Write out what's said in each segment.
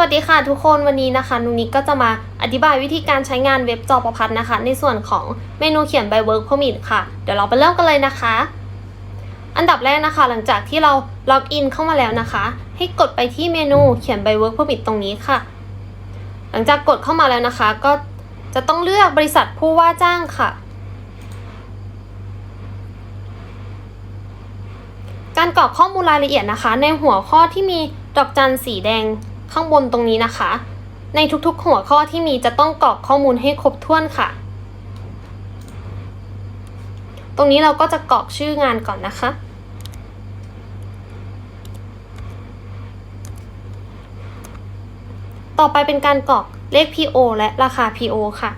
วัสดีค่ะทุกคนวันนี้นะคะนุนิกก็จะมาอธิบายวิธีการใช้งานเว็บจอประพัดนะคะ ในส่วนของเมนูเขียน by work permit ค่ะ เดี๋ยวเราไปเริ่มกันเลยนะคะ อันดับแรกนะคะ หลังจากที่เราล็อกอินเข้ามาแล้วนะคะ ให้กดไปที่เมนูเขียน by work permit ตรงนี้ค่ะ หลังจากกดเข้ามาแล้วนะคะ ก็จะต้องเลือกบริษัทผู้ว่าจ้างค่ะ การกรอกข้อมูลรายละเอียดนะคะ ในหัวข้อที่มีดอกจันสีแดง ข้างบนตรงนี้นะคะ ในทุกๆ หัวข้อที่มีจะต้องกรอกข้อมูลให้ครบถ้วนค่ะ ตรงนี้เราก็จะกรอกชื่องานก่อนนะคะ ต่อไปเป็นการกรอกเลข PO และราคา PO ค่ะ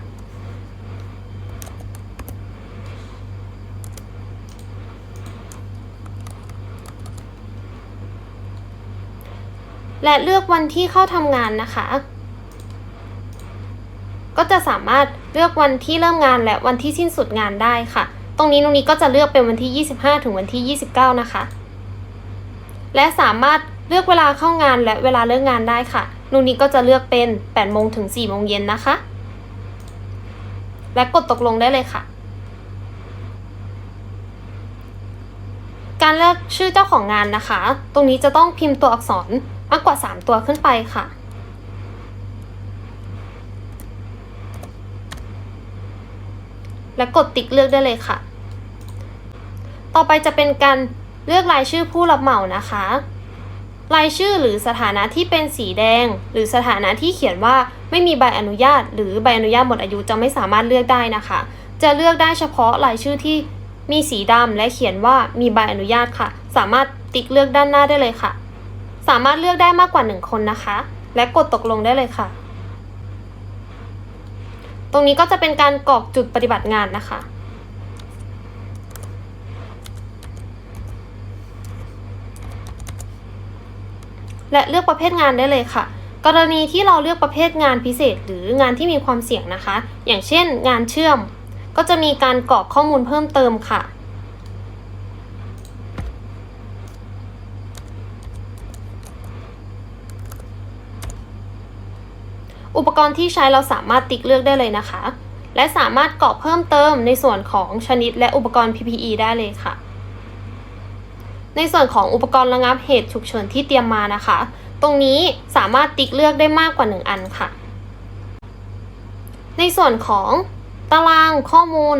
และเลือกวันที่เข้าทำงานนะคะ ก็จะสามารถเลือกวันที่เริ่มงานและวันที่สิ้นสุดงานได้ค่ะ ตรงนี้ตรงนี้ก็จะเลือกเป็นวันที่ 25 ถึงวันที่ 29 นะคะ และสามารถเลือกเวลาเข้างานและเวลาเลิกงานได้ค่ะนูนี้ก็จะเลือกเป็น8โมงถึง4โมงเย็นนะคะ และกดตกลงได้เลยค่ะการเลือกชื่อเจ้าของงานนะคะ ตรงนี้จะต้องพิมพ์ตัวอักษร มากกว่า 3 ตัวขึ้นไปค่ะ และกดติ๊กเลือกได้เลยค่ะ ต่อไปจะเป็นการเลือกรายชื่อผู้รับเหมานะคะ รายชื่อหรือสถานะที่เป็นสีแดง หรือสถานะที่เขียนว่าไม่มีใบอนุญาต หรือใบอนุญาตหมดอายุจะไม่สามารถเลือกได้นะคะ จะเลือกได้เฉพาะรายชื่อที่มีสีดำและเขียนว่ามีใบอนุญาตค่ะ สามารถติ๊กเลือกด้านหน้าได้เลยค่ะ สามารถเลือกได้มากกว่า 1 คนนะคะ และกดตกลงได้เลยค่ะ ตรงนี้ก็จะเป็นการกรอกจุดปฏิบัติงานนะคะ และเลือกประเภทงานได้เลยค่ะ กรณีที่เราเลือกประเภทงานพิเศษ หรืองานที่มีความเสี่ยงนะคะ อย่างเช่น งานเชื่อม ก็จะมีการกรอกข้อมูลเพิ่มเติมค่ะ อุปกรณ์ที่ใช้เราสามารถติ๊กเลือกได้เลยนะคะ และสามารถกรอกเพิ่มเติมในส่วนของชนิดและอุปกรณ์ PPE ได้เลยค่ะ ในส่วนของอุปกรณ์ระงับเหตุฉุกเฉินที่เตรียมมานะคะ ตรงนี้สามารถติ๊กเลือกได้มากกว่า 1 อันค่ะ ในส่วนของตารางข้อมูล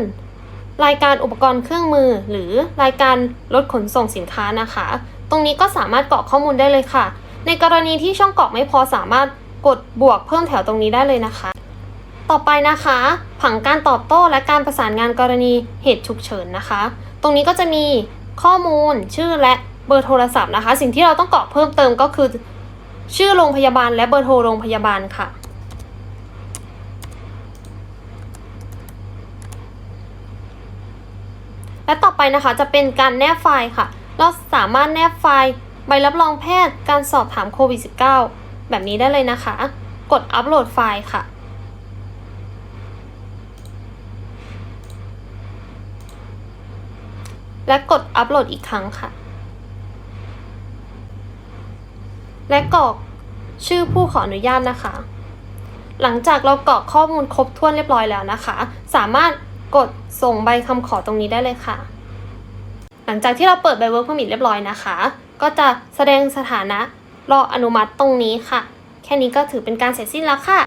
รายการอุปกรณ์เครื่องมือ หรือรายการรถขนส่งสินค้านะคะ ตรงนี้ก็สามารถกรอกข้อมูลได้เลยค่ะ ในกรณีที่ช่องกรอกไม่พอสามารถ กดบวกเพิ่มแถวตรงนี้ได้เลยนะคะ ต่อไปนะคะ ผังการตอบโต้และการประสานงานกรณีเหตุฉุกเฉินนะคะ ตรงนี้ก็จะมีข้อมูลชื่อและเบอร์โทรศัพท์นะคะ สิ่งที่เราต้องกรอกเพิ่มเติมก็คือ ชื่อโรงพยาบาลและเบอร์โทรโรงพยาบาลค่ะและต่อไปนะคะจะเป็นการแนบไฟล์ค่ะ เราสามารถแนบไฟล์ ใบรับรองแพทย์ การสอบถามโควิด -19 แบบนี้ได้เลยนะคะ กดอัปโหลดไฟล์ค่ะ และกดอัปโหลดอีกครั้งค่ะ และกรอกชื่อผู้ขออนุญาตนะคะ หลังจากเรากรอกข้อมูลครบถ้วนเรียบร้อยแล้วนะคะ สามารถกดส่งใบคำขอตรงนี้ได้เลยค่ะ หลังจากที่เราเปิดใบ work permit เรียบร้อยนะคะ ก็จะแสดงสถานะ รออนุมัติตรงนี้ค่ะ แค่นี้ก็ถือเป็นการเสร็จสิ้นแล้วค่ะ